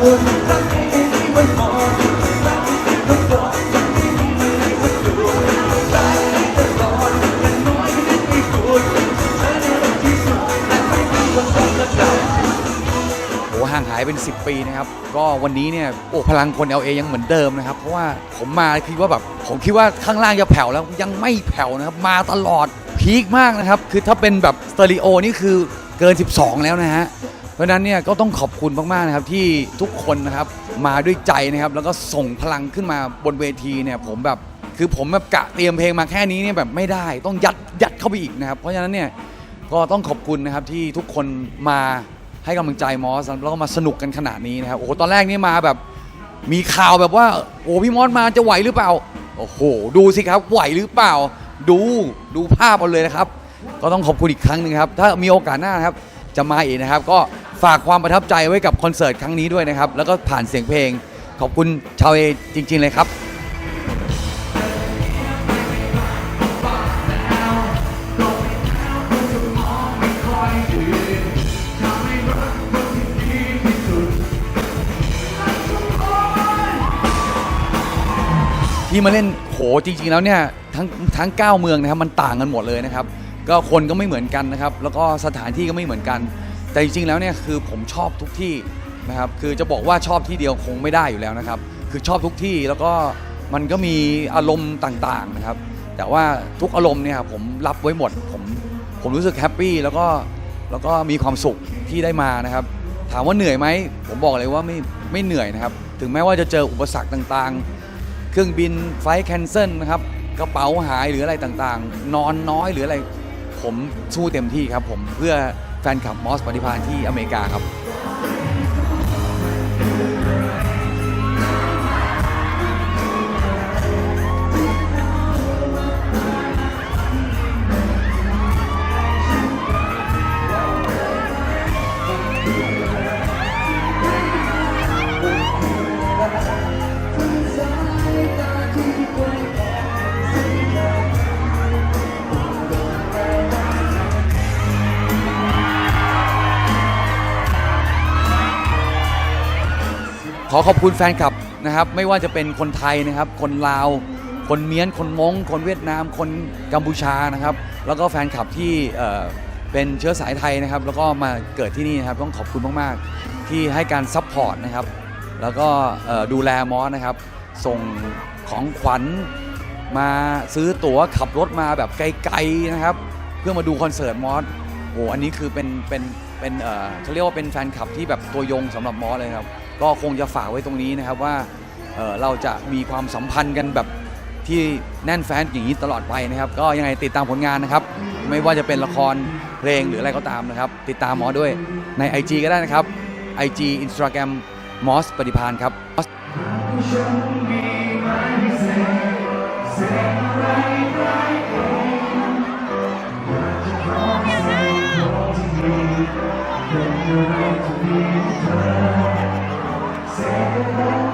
โอ้ห่างหายเป็น 10 ปีนะครับ ก็วันนี้เนี่ยโอ้พลังคน LA ยังเหมือนเดิมนะครับ เพราะว่าผมมาคิดว่าแบบผมคิดว่าข้างล่างจะแผ่วแล้วยังไม่แผ่วนะครับ มาตลอดพีคมากนะครับ คือถ้าเป็นแบบสเตอริโอนี่คือเกิน 12 แล้วนะฮะ เพราะนั้นเนี่ยก็ต้องขอบคุณมากๆนะครับที่ทุกคนนะครับมาด้วยใจนะครับแล้วก็ส่งพลังขึ้นมาบนเวทีเนี่ยผมแบบคือผมแบบกะเตรียมเพลงมาแค่นี้เนี่ยแบบไม่ได้ต้องยัดยัดเข้าไปอีกนะครับเพราะฉะนั้นเนี่ยก็ต้องขอบคุณนะครับที่ทุกคนมาให้กำลังใจมอสแล้วก็มาสนุกกันขนาดนี้นะครับโอ้โหตอนแรกนี่มาแบบมีข่าวแบบว่าโอ้พี่มอสมาจะไหวหรือเปล่าโอ้โหดูสิครับไหวหรือเปล่า ดูดูภาพเอาเลยนะครับ ก็ต้องขอบคุณอีกครั้งหนึ่งครับ ถ้ามีโอกาสหน้านะครับจะมาอีกนะครับ ก็ ฝากความประทับใจไว้กับคอนเสิร์ตครั้งนี้ด้วยนะครับ แล้วก็ผ่านเสียงเพลง ขอบคุณชาวเอจริง ๆ เลยครับ ที่มาเล่นโหจริง ๆ แล้วเนี่ยทั้งทั้ง 9 เมืองนะครับมันต่างกันหมดเลยนะครับ ก็คนก็ไม่เหมือนกันนะครับ แล้วก็สถานที่ก็ไม่เหมือนกัน แต่จริงๆแล้วเนี่ยคือผมชอบทุกที่นะครับคือจะบอกว่าชอบที่เดียวคงไม่ได้อยู่แล้วนะครับ คือชอบทุกที่แล้วก็มันก็มีอารมณ์ต่างๆนะครับ แต่ว่าทุกอารมณ์เนี่ยผมรับไว้หมด ผมผมรู้สึกแฮปปี้แล้วก็แล้วก็มีความสุขที่ได้มานะครับ ถามว่าเหนื่อยไหมผมบอกเลยว่าไม่ไม่เหนื่อยนะครับ ถึงแม้ว่าจะเจออุปสรรคต่างๆ เครื่องบินไฟล์แคนเซิลนะครับกระเป๋าหายหรืออะไรต่างๆ นอนน้อยหรืออะไร ผมสู้เต็มที่ครับผมเพื่อ แฟนคลับมอสปฏิพานที่อเมริกาครับ ขอขอบคุณแฟนคลับนะครับ ไม่ว่าจะเป็นคนไทยนะครับ คนลาว คนเมียน คนมงคนเวียดนาม คนกัมพูชานะครับ แล้วก็แฟนคลับที่เอ่อเป็นเชื้อสายไทยนะครับ แล้วก็มาเกิดที่นี่นะครับ ต้องขอบคุณมาก ๆ ที่ให้การซัพพอร์ตนะครับ แล้วก็เอ่อดูแลมอสนะครับ ส่งของขวัญมาซื้อตั๋วขับรถมาแบบไกล ๆ นะครับ เพื่อมาดูคอนเสิร์ตมอส โอ้อันนี้คือเป็นเป็นเป็นเอ่อเขาเรียกว่าเป็นแฟนคลับที่แบบตัวยงสำหรับมอสเลยครับ ก็คงจะฝากไว้ตรงนี้นะครับว่าเอ่อเราจะมีความสัมพันธ์กันแบบที่แน่นแฟนอย่างนี้ตลอดไปนะครับ ก็ยังไงติดตามผลงานนะครับ ไม่ว่าจะเป็นละครเพลงหรืออะไรก็ตามนะครับ ติดตามมอสด้วยใน IG ก็ได้นะครับ IG Instagram มอสปฏิพานครับ Show me my Say Savior.